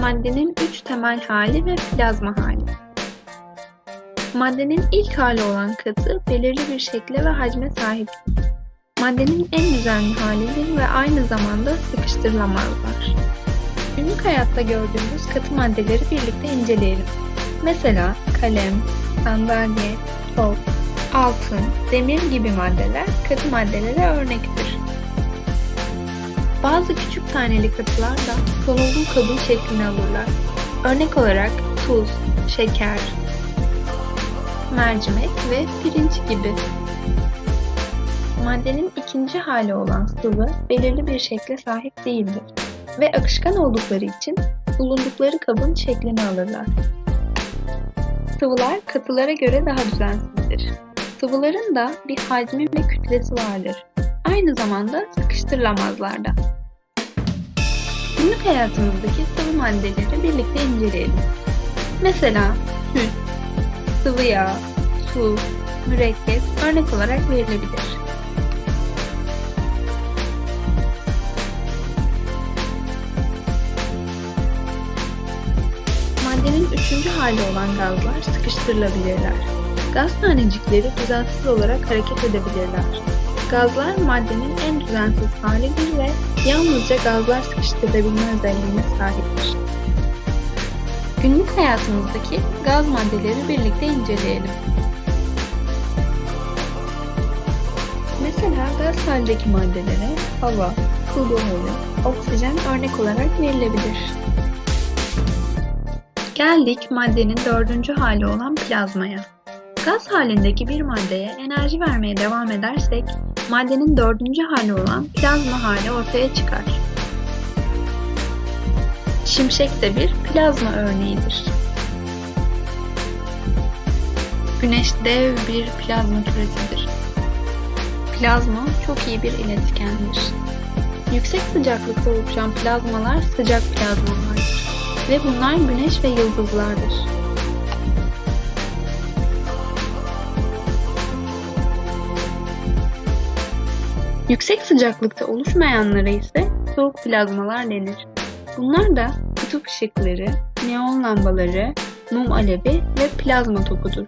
Maddenin üç temel hali ve plazma hali. Maddenin ilk hali olan katı belirli bir şekle ve hacme sahip. Maddenin en düzenli halidir ve aynı zamanda sıkıştırılamazlar. Günlük hayatta gördüğümüz katı maddeleri birlikte inceleyelim. Mesela kalem, sandalye, top, altın, demir gibi maddeler katı maddelere örnektir. Bazı küçük taneli katılar da konulduğu kabın şeklini alırlar. Örnek olarak tuz, şeker, mercimek ve pirinç gibi. Maddenin ikinci hali olan sıvı belirli bir şekle sahip değildir ve akışkan oldukları için bulundukları kabın şeklini alırlar. Sıvılar katılara göre daha düzensizdir. Sıvıların da bir hacmi ve kütlesi vardır. Aynı zamanda sıkıştırılamazlar da. Günlük hayatımızdaki sıvı maddeleri birlikte inceleyelim. Mesela süt, sıvı yağ, su, mürekkep örnek olarak verilebilir. Maddenin üçüncü hali olan gazlar sıkıştırılabilirler. Gaz tanecikleri düzensiz olarak hareket edebilirler. Gazlar maddenin en düzensiz halidir ve yalnızca gazlar sıkıştırabilme özelliğine sahiptir. Günlük hayatımızdaki gaz maddeleri birlikte inceleyelim. Mesela gaz halindeki maddelere hava, buharı, oksijen örnek olarak verilebilir. Geldik maddenin dördüncü hali olan plazmaya. Gaz halindeki bir maddeye enerji vermeye devam edersek, maddenin dördüncü hali olan plazma hali ortaya çıkar. Şimşek de bir plazma örneğidir. Güneş dev bir plazma küresidir. Plazma çok iyi bir iletkendir. Yüksek sıcaklıkta oluşan plazmalar sıcak plazmalardır ve bunlar güneş ve yıldızlardır. Yüksek sıcaklıkta oluşmayanlara ise soğuk plazmalar denir. Bunlar da kutup ışıkları, neon lambaları, mum alevi ve plazma topudur.